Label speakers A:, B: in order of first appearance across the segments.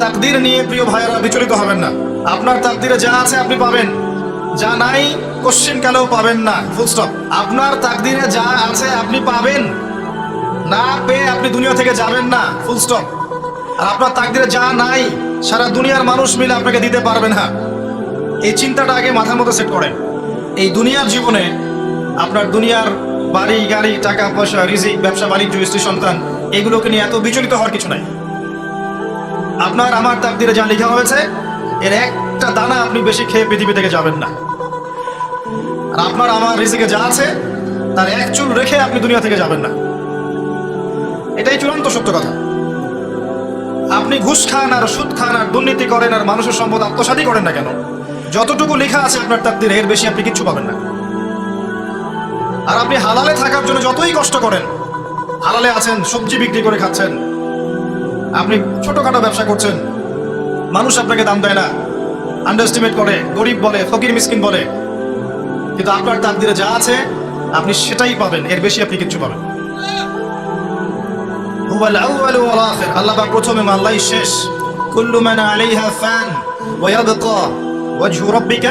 A: তাকদির নিয়ে প্রিয় ভাইয়েরা বিচলিত হবেন না। আপনার তাকদিরে যা আছে আপনি পাবেন। যা নাই কোশ্চিন কালেও পাবেন না? ফুল স্টপ আপনার তাকদিরে যা আছে আপনি পাবেন। না পেয়ে আপনি দুনিয়া থেকে যাবেন না। ফুল স্টপ আর আপনার তাকদিরে যা নাই, সারা দুনিয়ার মানুষ মিলে আপনাকে দিতে পারবে না। এই চিন্তাটা আগে মাথার মধ্যে সেট করেন। এই দুনিয়ার জীবনে আপনার দুনিয়ার বাড়ি, গাড়ি, টাকা, পয়সা, রিজিক, ব্যবসা, বাণিজ্য, স্ত্রী, সন্তান, এগুলোকে নিয়ে এত বিচলিত হওয়ার কিছু নাই। আপনার আমার তাকদিরে যা লেখা হয়েছে, এর একটা দানা আপনি বেশি খেয়ে পৃথিবী থেকে যাবেন না। আর আপনার আমার রিজিকে যা আছে, তার এক চুল রেখে আপনি দুনিয়া থেকে যাবেন না। এটাই চূড়ান্ত সত্য কথা। আপনি ঘুষ খান আর সুদ খান আর দুর্নীতি করেন আর মানুষের সম্পদ আত্মসাদী করেন না কেন? যতটুকু লেখা আছে আপনার তাকদিরে, এর বেশি আপনি কিচ্ছু পাবেন না। আর আপনি হালালে থাকার জন্য যতই কষ্ট করেন, হালালে আছেন, সবজি বিক্রি করে খাচ্ছেন আপনি ছোটখাটো ব্যবসা করছেন। মানুষ আপনাকে দাম দেয় না। আন্ডারস্টিমেট করে, গরিব বলে, ফকির মিসকিন বলে। কিন্তু আপনার তার তাকদিরে যা আছে, আপনি সেটাই পাবেন। এর বেশি আপনি কিচ্ছু পাবেন আল্লাহ প্রথম শেষ। কুল্লু মান আলাইহা ফান ওয়া ইয়াবকা ওয়াজহু রাব্বিকা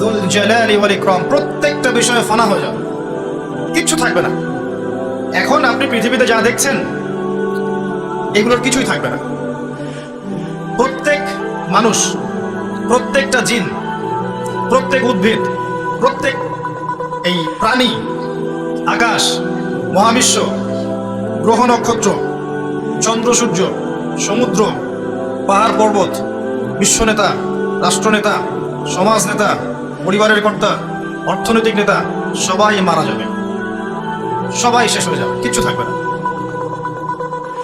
A: যুল জালালি ওয়াল ইকরাম। প্রত্যেকটা বিষয়ে ফানা হয়ে যাবে। কিচ্ছু থাকবে না। এখন আপনি পৃথিবীতে যা দেখছেন এগুলোর কিছুই থাকবে না। প্রত্যেক মানুষ, প্রত্যেকটা জিন, প্রত্যেক উদ্ভিদ, প্রত্যেক এই প্রাণী, আকাশ, মহাবিশ্ব, গ্রহ নক্ষত্র, চন্দ্র, সূর্য, সমুদ্র, পাহাড়, পর্বত, বিশ্বনেতা, রাষ্ট্রনেতা সমাজ নেতা পরিবারের কর্তা, অর্থনৈতিক নেতা, সবাই মারা যাবে। সবাই শেষ হয়ে যাবে, কিচ্ছু থাকবে না।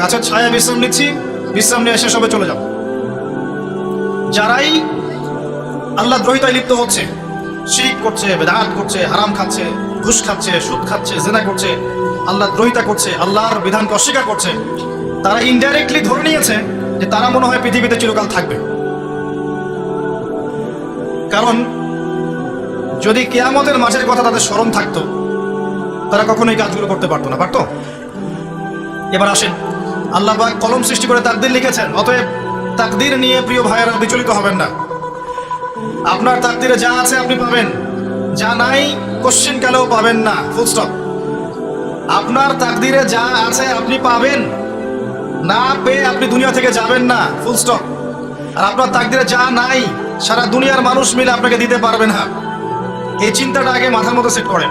A: গাছের ছায়া বিশ্রাম নিচ্ছি। বিশ্রাম নিয়ে এসে সবে চলে যাব। যারাই আল্লাহ দ্রোহিতায় লিপ্ত হচ্ছে, শিরিক করছে, বেদাত করছে, হারাম খাচ্ছে, ঘুষ খাচ্ছে, সুদ খাচ্ছে, জেনা করছে, আল্লাহ দ্রোহিতা করছে, আল্লাহর বিধানকে অস্বীকার করছে, তারা ইনডাইরেক্টলি ধরে নিয়েছে যে তারা মনে হয় পৃথিবীতে চিরকাল থাকবে। কারণ যদি কেয়ামতের মাঝের কথা তাদের স্মরণ থাকতো, তারা কখনোই কাজগুলো করতে পারতো না, পারতো? এবার আসেন। আল্লাহ পাক কলম সৃষ্টি করে তাকদির লিখেছেন। অতএব তাকদির নিয়ে প্রিয় ভাইয়েরা বিচলিত হবেন না। আপনার তাকদিরে যা আছে আপনি পাবেন। যা নাই কোশ্চিন কালেও পাবেন না। ফুল স্টপ আপনার তাকদিরে যা আছে আপনি পাবেন। না পেয়ে আপনি দুনিয়া থেকে যাবেন না। ফুল স্টপ আর আপনার তাকদিরে যা নাই, সারা দুনিয়ার মানুষ মিলে আপনাকে দিতে পারবে না। এই চিন্তাটা আগে মাথার মতো সেট করেন।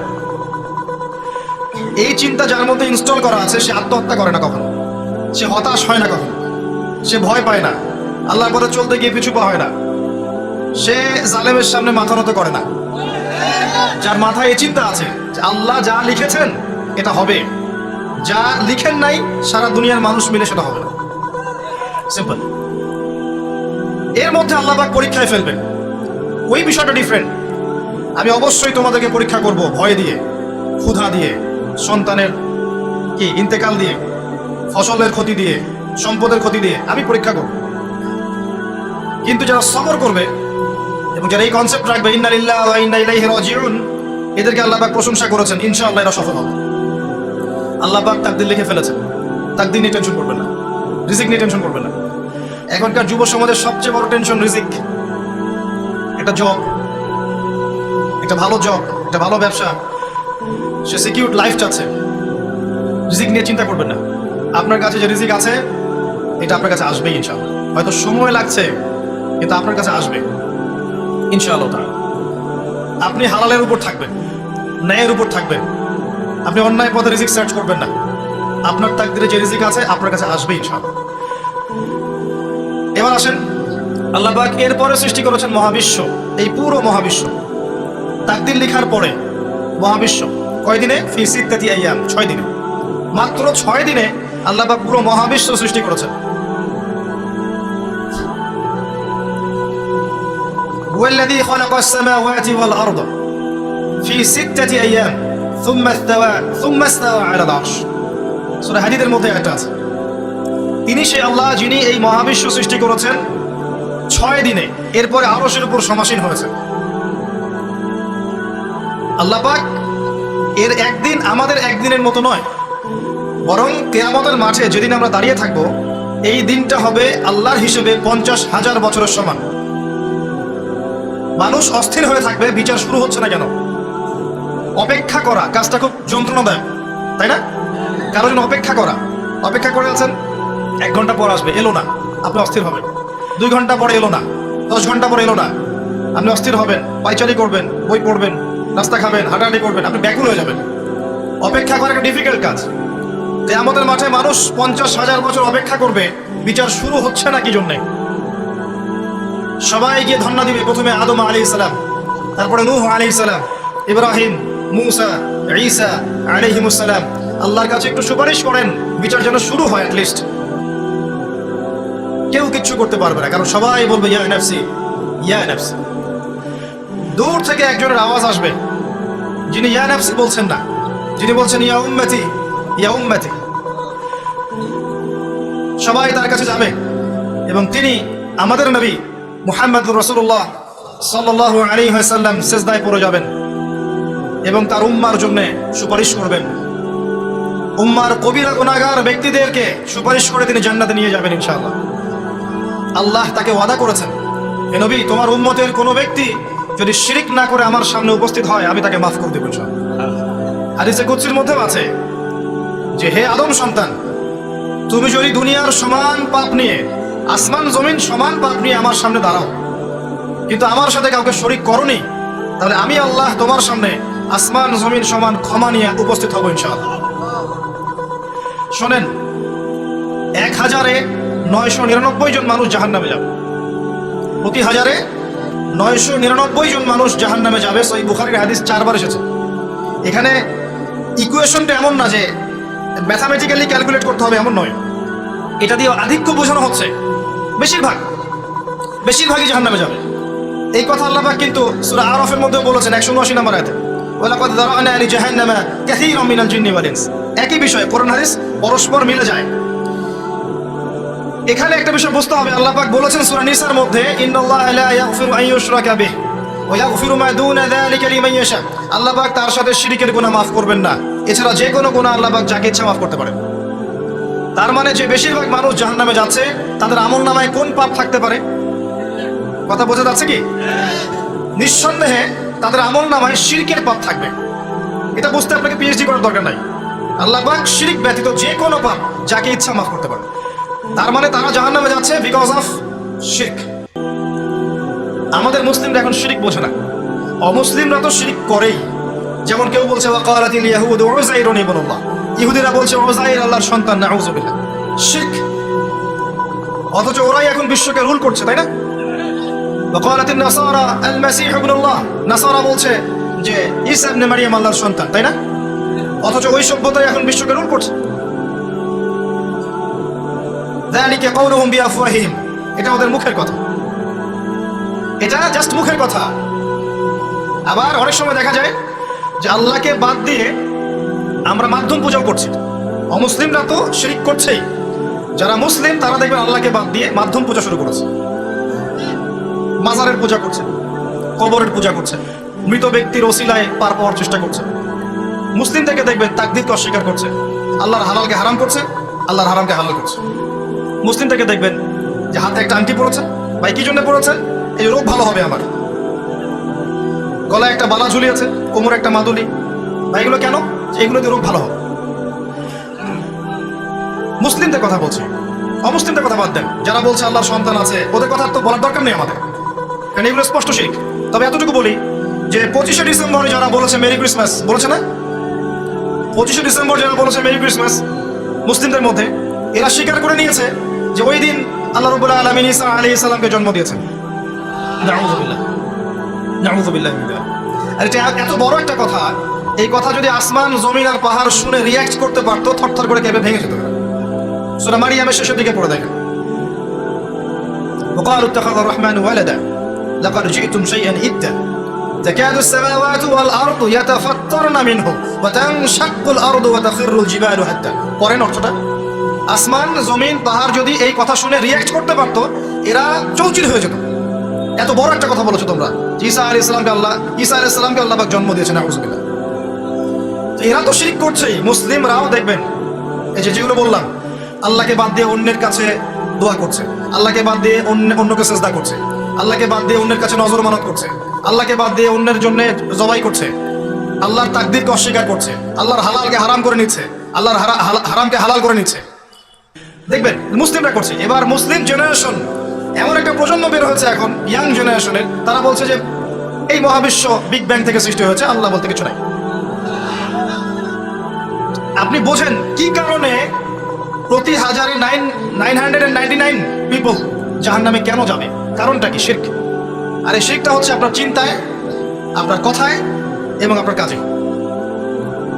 A: এই চিন্তা যার মধ্যে ইনস্টল করা আছে, সে আত্মহত্যা করে না কখনো। সে হতাশ হয় না কখনো। সে ভয় পায় না। আল্লাহর পথে চলতে গিয়ে পিছু পা হয় না। সে জালেমের সামনে মাথা নত করে না। যার মাথায় এই চিন্তা আছে আল্লাহ যা লিখেছেন, এটা হবে। যা লিখেন নাই, সারা দুনিয়ার মানুষ মিলে সেটা হবে না। সিম্পল এর মধ্যে আল্লাহ পাক পরীক্ষায় ফেলবেন। ওই বিষয়টা ডিফারেন্ট আমি অবশ্যই তোমাদেরকে পরীক্ষা করব ভয় দিয়ে, ক্ষুধা দিয়ে, সন্তানের কি, ইন্তেকাল দিয়ে। ফসলের ক্ষতি দিয়ে, সম্পদের ক্ষতি দিয়ে আমি পরীক্ষা করব। কিন্তু যারা সবর করবে এবং যারা এই কনসেপ্ট রাখবে ইন্না লিল্লাহ ওয়া ইন্না ইলাইহি রাজিউন এদেরকে আল্লাহ পাক প্রশংসা করেছেন, ইনশাআল্লাহ এরা সফল হবে। আল্লাহ পাক তাকদির লিখে ফেলেছেন। তাকদির নিয়ে টেনশন করবে না। রিজিক নিয়ে টেনশন করবে না। এখনকার যুব সমাজের সবচেয়ে বড় টেনশন রিজিক। একটা জব একটা ভালো জব একটা ভালো ব্যবসা। সে সিকিউর লাইফ চাচ্ছে। রিজিক নিয়ে চিন্তা করবেন না। আপনার কাছে যে রিজিক আছে, এটা আপনার কাছে আসবেই ইনশাআল্লাহ। হয়তো সময় লাগছে, কিন্তু আপনার কাছে আসবে। ইনশাআল্লাহ আপনি হালালের উপর থাকবেন, ন্যায়ের উপর থাকবেন। আপনি অন্যায় পথে রিজিক সার্চ করবেন না। আপনার তাকদিরে যে রিজিক আছে, আপনার কাছে আসবে ইনশাআল্লাহ। এবার আসেন, আল্লাহ পাক এরপরে সৃষ্টি করেছেন মহাবিশ্ব, এই পুরো মহাবিশ্ব। তাকদির লেখার পরে মহাবিশ্ব কয় দিনে ফি সিত্তাতি আইয়াম, ছয় দিনে। মাত্র ছয় দিনে আল্লাহ পাক পুরো মহাবিশ্ব সৃষ্টি করেছেন والذي خلق السماوات والأرض في ستة أيام ثم استوى ثم استوى على العرش সূরা হাদিদের মধ্যে একটা আছে তিনি সেই আল্লাহ যিনি এই মহাবিশ্ব সৃষ্টি করেছেন ছয় দিনে এরপরে আরশের উপর সমাসীন হয়েছে আল্লাহ পাক এর একদিন আমাদের একদিনের মতো নয় বরং কেয়ামতের মাঠে যেদিন আমরা দাঁড়িয়ে থাকব, এই দিনটা হবে আল্লাহর হিসেবে পঞ্চাশ হাজার বছরের সমান। মানুষ অস্থির হয়ে থাকবে, বিচার শুরু হচ্ছে না কেন? অপেক্ষা করা কাজটা খুব যন্ত্রণাদায়ক, তাই না? কারোর জন্য অপেক্ষা করা। অপেক্ষা করে আছেন, এক ঘণ্টা পর আসবে, এলো না, আপনি অস্থির হবেন। দুই ঘণ্টা পরে এলো না, দশ ঘণ্টা পরে এলো না, আপনি অস্থির হবেন পাইচারি করবেন, বই পড়বেন, নাস্তা খাবেন, হাঁটাহাঁটি করবেন, আপনি ব্যাকুল হয়ে যাবেন। অপেক্ষা করা একটা ডিফিকাল্ট কাজ। যে আমাদের মাঠে মানুষ পঞ্চাশ হাজার বছর অপেক্ষা করবে। বিচার শুরু হচ্ছে না কি জন্যে? সবাই গিয়ে ধন্না দিবে, প্রথমে আদম আলী ইসলাম তারপরে নূহ আলী ইসলাম ইব্রাহিম, মুসা, ঈসা আলিহিমুসালাম আল্লাহর কাছে একটু সুপারিশ করেন, বিচার যেন শুরু হয় লিস্ট কেউ কিচ্ছু করতে পারবে না, কারণ সবাই বলবে, ইয়া নাফসি ইয়া নাফসি। দূর থেকে একজনের আওয়াজ আসবে, যিনি ইয়া নাফসি বলছেন না। যিনি বলছেন, ইয়া উম্মতি ইয়া সবাই তার কাছে যাবে এবং তিনি আমাদের নবী মুহাম্মদ রসুল্লাহ সাল্লাহ আলী সাল্লাম সেজদায় পড়ে যাবেন এবং তার উম্মার জন্য সুপারিশ করবেন। উম্মার কবিরা গুনাগার ব্যক্তিদেরকে সুপারিশ করে তিনি জান্নাতে নিয়ে যাবেন ইনশাআল্লাহ। আল্লাহ তাকে ওয়াদা করেছেন, এ নবী, তোমার উম্মতের কোনো ব্যক্তি যদি শিরিক না করে আমার সামনে উপস্থিত হয়, আমি তাকে মাফ করে দেবো ইনশাআল্লাহ। হাদিসে কুৎসির মধ্যেও আছে যে হে আদম সন্তান, তুমি যদি দুনিয়ার সমান পাপ নিয়ে, আসমান, জমিন সমান পাপ নিয়ে আমার সামনে দাঁড়াও, কিন্তু আমার সাথে কাউকে শরিক করনি, তাহলে আমি আল্লাহ তোমার সামনে আসমান, জমিন সমান ক্ষমা নিয়ে উপস্থিত হব ইনশাআল্লাহ। শোনেন, এক হাজারে নয়শো নিরানব্বই জন মানুষ জাহান নামে যাবে। প্রতি হাজারে নয়শো নিরানব্বই জন মানুষ জাহান নামে যাবে। সই বুখারির হাদিস চারবার এসেছে। এখানে ইকুয়েশনটা এমন না যে ম্যাথামেটিক্যালি ক্যালকুলেট করতে হবে এমন নয়। এটা দিয়ে আধিক্য বোঝানো হচ্ছে। বেশিরভাগ। বেশিরভাগই জাহান নামে যাবে। এই কথা আল্লাহ কিন্তু সূরা আরফের মধ্যে বলেছেন, একশো উনআশি নম্বর আয়াতে। জাহান্নামা ইনস। একই কোরআন হাদিস পরস্পর মিলে যায়। এখানে একটা বিষয় বুঝতে হবে, আল্লাহ পাক বলেছেন সূরা নিসার মধ্যে, ইন্নাল্লাহা লা ইয়াগফিরু আন ইউশরাকা বিহি। ওয়া ইয়াগফিরু মা দুনা যালিকা লিমান ইয়াশা। আল্লাহ পাক তার সাথে শিরকের গুনাহ মাফ করবেন না। এছাড়া যে কোনো গুনাহ আল্লাহ পাক যাকে ইচ্ছা মাফ করতে পারেন। তার মানে যে বেশিরভাগ মানুষ জাহান্নামে যাচ্ছে, তাদের আমল নামায় কোন পাপ থাকতে পারে? কথা বোঝা যাচ্ছে কি? নিঃসন্দেহে তাদের আমল নামায় শিরকের পাপ থাকবে। এটা বুঝতে আপনাকে পিএইচডি করার দরকার নাই। আল্লাহ পাক শিরিক ব্যতীত যে কোনো পাপ যাকে ইচ্ছা মাফ করতে পারে তার মানে তারা জাহান নামে যাচ্ছে বিকজ অফ শিরক আমাদের মুসলিমরা এখন শিরিক বোঝে না। অমুসলিমরা তো শিরিক করেই। যেমন কেউ বলছে ওয়াকালাতিল ইয়াহুদ উযাইরুন ইবনুল্লাহ ইহুদিরা বলছে ওযাইর আল্লাহর সন্তান নাউযুবিল্লাহ শিরক অথচ ওরাই এখন বিশ্বকে রুল করছে তাই না وقالت النصارى المسيح ابن الله নাসারা বলছে যে ঈসা ইবনে মারিয়াম আল্লাহর সন্তান তাই না অথচ ওই সভ্যতাই এখন বিশ্বকে রুল করছে ذلك قولهم بأفواههم এটা ওদের মুখের কথা এটা জাস্ট মুখের কথা আবার অনেক সময় দেখা যায় যে আল্লাহকে বাদ দিয়ে আমরা মাধ্যম পূজাও করছি। অমুসলিমরা তো শিরিক করছেই। যারা মুসলিম, তারা দেখবেন আল্লাহকে বাদ দিয়ে মাধ্যম পূজা শুরু করেছে। মাজারের পূজা করছে, কবরের পূজা করছে, মৃত ব্যক্তির ওসিলায় পার পাওয়ার চেষ্টা করছে। মুসলিম থেকে দেখবেন তাকদিরকে অস্বীকার করছে। আল্লাহর হালালকে হারাম করছে, আল্লাহর হারামকে হালাল করছে। মুসলিম থেকে দেখবেন যে হাতে একটা আংটি পড়েছে ভাই কি জন্য পড়েছে এই রোগ ভালো হবে আমার। গলায় একটা বালা ঝুলিয়েছে কোমর একটা মাদুলি। ভাই এগুলো কেন? এগুলো দিয়ে রোগ ভালো হবে। মুসলিমদের কথা বলছি। অমুসলিমদের কথা বাদ দেন। যারা বলছে আল্লাহর সন্তান আছে, ওদের কথা তো বলার দরকার নেই আমাদের। কারণ এগুলো স্পষ্ট শিখ। তবে এতটুকু বলি যে পঁচিশে ডিসেম্বরে যারা বলেছে মেরি ক্রিসমাস, বলেছে না? পঁচিশে ডিসেম্বর যারা বলেছে মেরি ক্রিসমাস, মুসলিমদের মধ্যে, এরা স্বীকার করে নিয়েছে যে ওই দিন আল্লাহ রবুল্লাহ আলমিন ইসা আলী ইসলামকে জন্ম দিয়েছেন। নাউযুবিল্লাহ। নাউযুবিল্লাহ মিন যালিক। আর এটা এত বড় একটা কথা এই কথা যদি আসমান জমিন আর পাহাড় শুনে রিয়াক্ট করতে পারতো থরথর করে কেঁপে ভেঙে যেত সুরা মারিয়ামের শেষের দিকে পড়ে দেখেন وقالوا اتخذ الرحمن ولدا লাকাদ জিতুম শাইআন ইদ্দা تكاد السماوات والأرض يتفطرن منه وتنشق الأرض وتخر الجبال حتى পরেন অর্থটা আসমান জমিন পাহাড় যদি এই কথা শুনে রিয়াক্ট করতে পারতো এরা চৌচির হয়ে যেত এত বড় একটা কথা বলেছ তোমরা। ঈসা আলী ইসলামকে আল্লাহ, ঈসা আলী ইসলামকে আল্লাহ জন্ম দিয়েছেন এরা তো শিরিক করছেই, মুসলিমরাও দেখবেন। এই যে যেগুলো বললাম, আল্লাহকে বাদ দিয়ে অন্যের কাছে দোয়া করছে, আল্লাহকে বাদ দিয়ে অন্য অন্যকে সেজদা করছে, আল্লাহকে বাদ দিয়ে অন্যের কাছে নজর মানত করছে, আল্লাহকে বাদ দিয়ে অন্যের জন্য জবাই করছে, আল্লাহর তাকদিরকে অস্বীকার করছে, আল্লাহর হালালকে হারাম করে নিচ্ছে, আল্লাহর হারামকে হালাল করে নিচ্ছে। দেখবেন, মুসলিমরা করছে। এবার মুসলিম জেনারেশন এমন একটা প্রজন্ম বের হয়েছে এখন ইয়াং জেনারেশনের তারা বলছে যে, এই মহাবিশ্ব বিগ ব্যাং থেকে সৃষ্টি হয়েছে, আল্লাহ বলতে কিছু নাই। আপনি বোঝেন কি কারণে প্রতি হাজারে nine nine hundred and ninety nine people জাহান নামে কেন যাবে? কারণটা কি শির্ক? আর এই শিরকটা হচ্ছে আপনার চিন্তায়, আপনার কথায় এবং আপনার কাজে।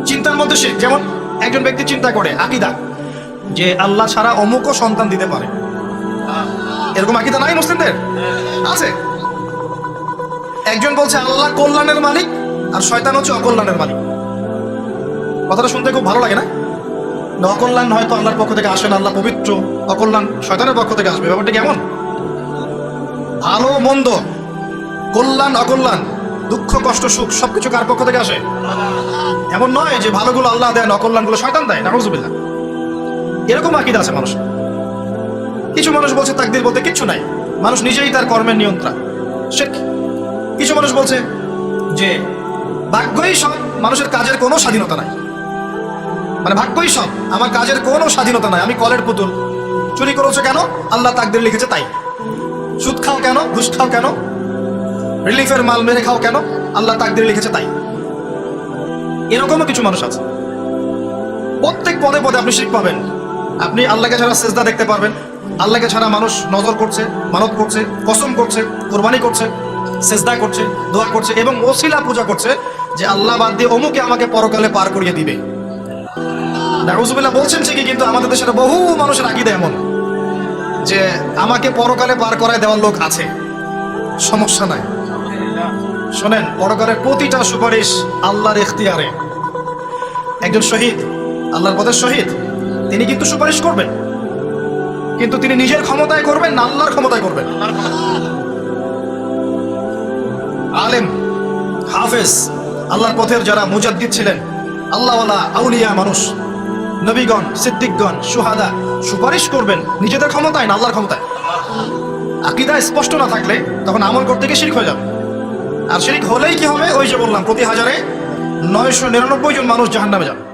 A: চিন্তার মধ্যে শির্ক, যেমন একজন ব্যক্তি চিন্তা করে, আকিদা, যে আল্লাহ ছাড়া অমুকও সন্তান দিতে পারে। এরকম আকিদা নাই মুসলিমদের? আছে। একজন বলছে আল্লাহ কল্যাণের মালিক আর শয়তান হচ্ছে অকল্যাণের মালিক। কথাটা শুনতে খুব ভালো লাগে না? না, অকল্যাণ হয়তো আল্লাহর পক্ষ থেকে আসে না আল্লাহ পবিত্র অকল্যাণ শয়তানের পক্ষ থেকে আসবে। ব্যাপারটা কেমন? ভালো মন্দ কল্যাণ অকল্যাণ দুঃখ কষ্ট সুখ সবকিছু কার পক্ষ থেকে আসে? এমন নয় যে ভালোগুলো আল্লাহ দেয় অকল্যাণগুলো শয়তান দেয় নাউজুবিল্লাহ। এরকম আকিদা আছে মানুষ কিছু মানুষ বলছে তাকদির বলতে কিচ্ছু নাই। মানুষ নিজেই তার কর্মের নিয়ন্ত্রণ শিরক। কিছু মানুষ বলছে যে, ভাগ্যই সব, মানুষের কাজের কোনো স্বাধীনতা নাই। মানে ভাগ্যই সব, আমার কাজের কোনো স্বাধীনতা নাই। আমি কলের পুতুল। চুরি করেছ কেন? আল্লাহ তাকদির লিখেছে তাই। সুদ খাও কেন? ঘুষ খাও কেন? রিলিফের মাল মেরে খাও কেন? আল্লাহ তাকদির লিখেছে তাই। এরকমও কিছু মানুষ আছে। প্রত্যেক পদে পদে আপনি শিখ পাবেন। আপনি আল্লাহকে ছাড়া সেজদা দেখতে পারবেন। আল্লাহকে ছাড়া মানুষ নজর করছে, মানত করছে, কসম করছে, কোরবানি করছে, সেজদা করছে, দোয়া করছে এবং ওসিলা পূজা করছে যে আল্লাহ বাদ দিয়ে অমুকে আমাকে পরকালে পার করিয়ে দিবে। বলছেন ঠিকই, কিন্তু আমাদের দেশের বহু মানুষের আকিদা এমন যে আমাকে পরকালে পার করায় দেওয়ার লোক আছে। সমস্যা নাই। শোনেন, পরকালের প্রতিটা সুপারিশ আল্লাহর এখতিয়ারে একজন শহীদ, আল্লাহর পথের শহীদ, তিনি কিন্তু সুপারিশ করবেন। কিন্তু তিনি নিজের ক্ষমতায় করবেন না, আল্লাহর ক্ষমতায় করবেন। আলেম, হাফেজ, আল্লাহর পথের যারা মুজাদ্দিদ ছিলেন, আল্লাহওয়ালা আউলিয়া মানুষ, নবীগণ, সিদ্দিকগণ, সুহাদা, সুপারিশ করবেন নিজেদের ক্ষমতায় না আল্লাহর ক্ষমতায়। আকিদা স্পষ্ট না থাকলে তখন আমল করতে গিয়ে শিরিক হয়ে যাবে। আর শিরিক হলেই কি হবে? ওই যে বললাম, প্রতি হাজারে নয়শো নিরানব্বই জন মানুষ জাহান্নামে যাবে।